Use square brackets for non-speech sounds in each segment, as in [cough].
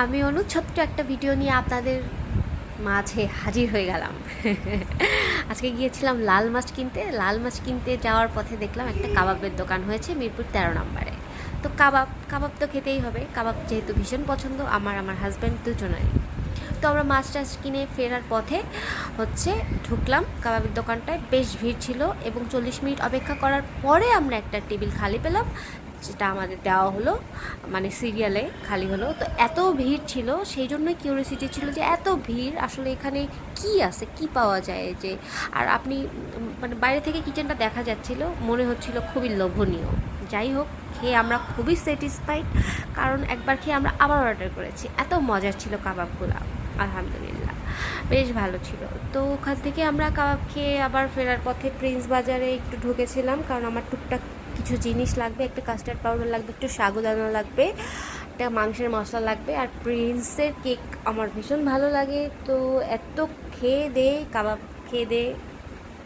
আমি অনু, ছোট্ট একটা ভিডিও নিয়ে আপনাদের মাঝে হাজির হয়ে গেলাম। [laughs] আজকে গিয়েছিলাম লাল মাছ কিনতে। লাল মাছ কিনতে যাওয়ার পথে দেখলাম একটা কাবাবের দোকান হয়েছে মিরপুর তেরো নম্বরে। তো কাবাব কাবাব তো খেতেই হবে। কাবাব যেহেতু ভীষণ পছন্দ, আমার আমার হাজব্যান্ড দুজনেরই তো আমরা মাছ টাছ কিনে ফেরার পথে হচ্ছে ঢুকলাম কাবাবের দোকানটায়। বেশ ভিড় ছিল এবং চল্লিশ মিনিট অপেক্ষা করার পরে আমরা একটা টেবিল খালি পেলাম। যেটা আমাদের দেওয়া হলো মানে সিরিয়ালে খালি হলো। তো এত ভিড় ছিল, সেই জন্যই কিউরিয়াসিটি ছিল যে এত ভিড়, আসলে এখানে কি আছে, কি পাওয়া যায় যে, আর আপনি মানে বাইরে থেকে কিচেনটা দেখা যাচ্ছিল, মনে হচ্ছিল খুবই লোভনীয়। যাই হোক, খেয়ে আমরা খুবই স্যাটিসফাইড কারণ একবার খেয়ে আমরা আবার অর্ডার করেছি। এত মজার ছিল কাবাবগুলো, আলহামদুলিল্লাহ। বেশ ভালো ছিল। তো ওখান থেকে আমরা কাবাব খেয়ে আবার ফেরার পথে প্রিন্স বাজারে একটু ঢুকেছিলাম, কারণ আমার টুকটাক কিছু জিনিস লাগবে, একটা কাস্টার্ড পাউডার লাগবে, একটু সাগুদানা লাগবে, একটা মাংসের মশলা লাগবে, আর প্রিন্সের কেক আমার ভীষণ ভালো লাগে। তো এত খেয়ে দে, কাবাব খেয়ে দে,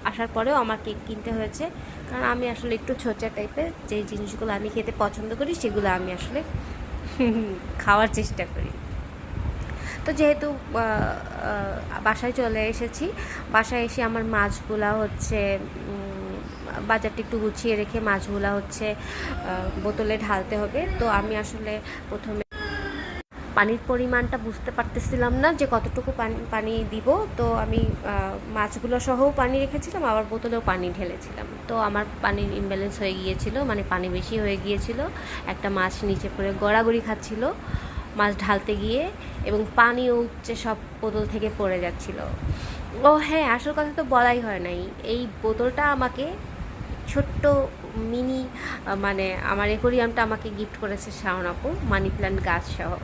আসার পরেও আমার কেক কিনতে হয়েছে। কারণ আমি আসলে একটু ছোচা টাইপের যে জিনিসগুলো আমি খেতে পছন্দ করি, সেগুলো আমি আসলে [laughs] খাওয়ার চেষ্টা করি। তো যেহেতু বাসায় চলে এসেছি, বাসায় এসে আমার মাছগুলা হচ্ছে বাজারটা একটু গুছিয়ে রেখে মাছগুলা হচ্ছে বোতলে ঢালতে হবে। তো আমি আসলে প্রথমে পানির পরিমাণটা বুঝতে পারতেছিলাম না যে কতটুকু পানি পানি দিব। তো আমি মাছগুলো সহও পানি রেখেছিলাম, আবার বোতলেও পানি ঢেলেছিলাম। তো আমার পানির ইমব্যালেন্স হয়ে গিয়েছিল মানে পানি বেশি হয়ে গিয়েছিল। একটা মাছ নিচে পড়ে গড়াগড়ি খাচ্ছিল। মাছ ঢালতে গিয়ে এবং পানিও উঠছে সব বোতল থেকে পড়ে যাচ্ছিল। ও হ্যাঁ আসল কথা তো বলাই হয় নাই। এই বোতলটা আমাকে ছোট্ট মিনি মানে আমার একোরিয়ামটা আমাকে গিফট করেছে শাওনাপু মানি প্ল্যান্ট গাছ সহ।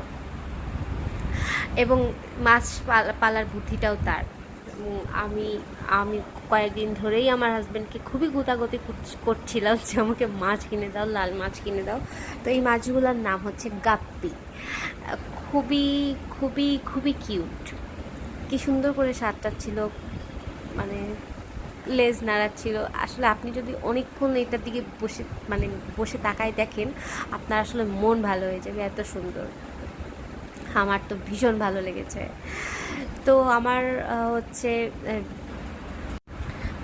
এবং মাছ পালা- পালার বুদ্ধিটাও তার। আমি আমি কয়েকদিন ধরেই আমার হাজব্যান্ডকে খুবই গুতাগতি করছ- করছিলাম যে আমাকে মাছ কিনে দাও, লাল মাছ কিনে দাও। তো এই মাছগুলোর নাম হচ্ছে গাপ্পি। খুবই খুবই খুবই কিউট কি সুন্দর করে স্বাদটা ছিল মানে লেজ নাড়াচ্ছিল। আসলে আপনি যদি অনেকক্ষণ এটার দিকে বসে মানে বসে তাকায় দেখেন, আপনার আসলে মন ভালো হয়ে যাবে, এত সুন্দর। আমার তো ভীষণ ভালো লেগেছে। তো আমার হচ্ছে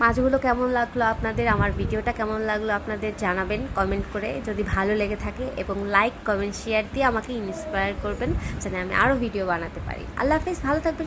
মাছগুলো কেমন লাগল আপনাদের, আমার ভিডিওটা কেমন লাগল আপনাদের জানাবেন কমেন্ট করে। যদি ভালো লেগে থাকে এবং লাইক, কমেন্ট, শেয়ার দিয়ে আমাকে ইন্সপায়ার করবেন, যাতে আমি আরও ভিডিও বানাতে পারি। আল্লাহ হাফিজ, ভালো থাকবেন।